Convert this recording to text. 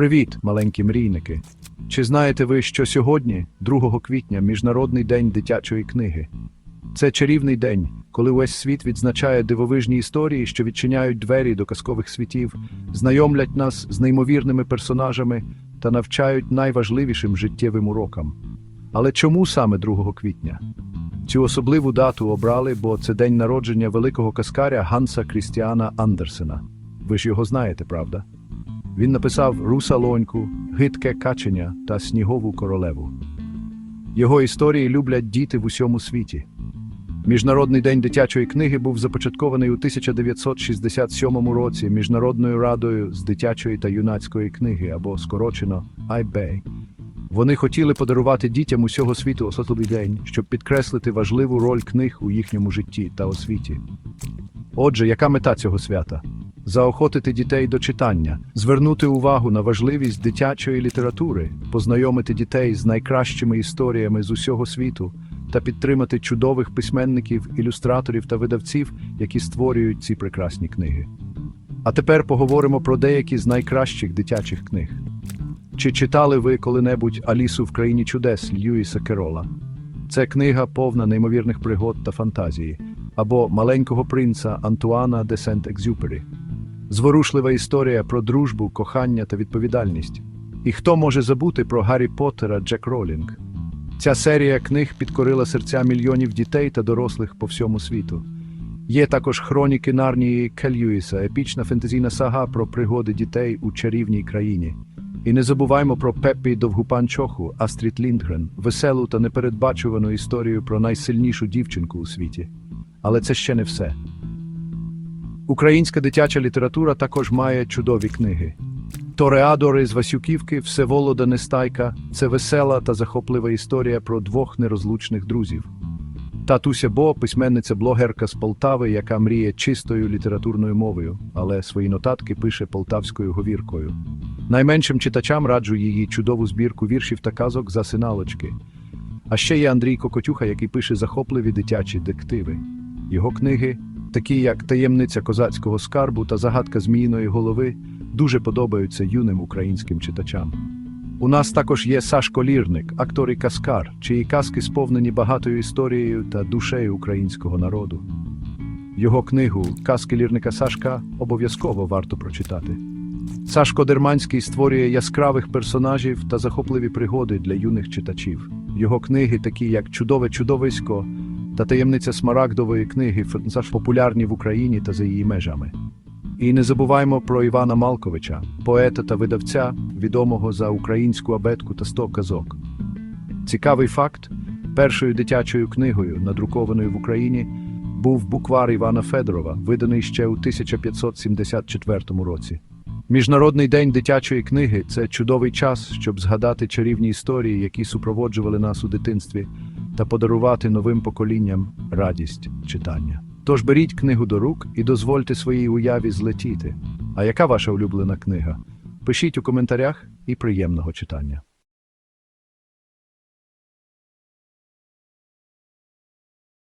Привіт, маленькі мрійники! Чи знаєте ви, що сьогодні, 2 квітня, Міжнародний день дитячої книги? Це чарівний день, коли увесь світ відзначає дивовижні історії, що відчиняють двері до казкових світів, знайомлять нас з неймовірними персонажами та навчають найважливішим життєвим урокам. Але чому саме 2 квітня? Цю особливу дату обрали, бо це день народження великого каскаря Ганса Крістіана Андерсена. Ви ж його знаєте, правда? Він написав Русалоньку, Гидке каченя та Снігову королеву. Його історії люблять діти в усьому світі. Міжнародний день дитячої книги був започаткований у 1967 році Міжнародною радою з дитячої та юнацької книги або скорочено IBay. Вони хотіли подарувати дітям усього світу особливий день, щоб підкреслити важливу роль книг у їхньому житті та освіті. Отже, яка мета цього свята? Заохотити дітей до читання, звернути увагу на важливість дитячої літератури, познайомити дітей з найкращими історіями з усього світу та підтримати чудових письменників, ілюстраторів та видавців, які створюють ці прекрасні книги. А тепер поговоримо про деякі з найкращих дитячих книг. Чи читали ви коли-небудь Алісу в країні чудес Льюіса Керола? Це книга повна неймовірних пригод та фантазії, або Маленького принца Антуана де Сент-Екзюпері. Зворушлива історія про дружбу, кохання та відповідальність. І хто може забути про Гаррі Поттера Джек Ролінг? Ця серія книг підкорила серця мільйонів дітей та дорослих по всьому світу. Є також хроніки Нарнії Кель Льюіса, епічна фентезійна сага про пригоди дітей у чарівній країні. І не забуваймо про Пеппі Довгупанчоху, Астрід Ліндгрен, веселу та непередбачувану історію про найсильнішу дівчинку у світі. Але це ще не все. Українська дитяча література також має чудові книги. Тореадори з Васюківки, Всеволода Нестайка це весела та захоплива історія про двох нерозлучних друзів. Татуся Бо, письменниця-блогерка з Полтави, яка мріє чистою літературною мовою, але свої нотатки пише полтавською говіркою. Найменшим читачам раджу її чудову збірку віршів та казок «Засиналочки». А ще є Андрій Кокотюха, який пише захопливі дитячі дективи. Його книги, такі як Таємниця козацького скарбу та Загадка зміїної голови, дуже подобаються юним українським читачам. У нас також є Сашко Лірник, актор і каскар, чиї казки сповнені багатою історією та душею українського народу. Його книгу Казки лірника Сашка обов'язково варто прочитати. Сашко Дерманський створює яскравих персонажів та захопливі пригоди для юних читачів. Його книги, такі як Чудове чудовисько та таємниця смарагдової книги, популярні в Україні та за її межами. І не забуваймо про Івана Малковича, поета та видавця, відомого за українську абетку та сто казок. Цікавий факт: першою дитячою книгою, надрукованою в Україні, був буквар Івана Федорова, виданий ще у 1574 році. Міжнародний день дитячої книги це чудовий час, щоб згадати чарівні історії, які супроводжували нас у дитинстві, та подарувати новим поколінням радість читання. Тож беріть книгу до рук і дозвольте своїй уяві злетіти. А яка ваша улюблена книга? Пишіть у коментарях і приємного читання.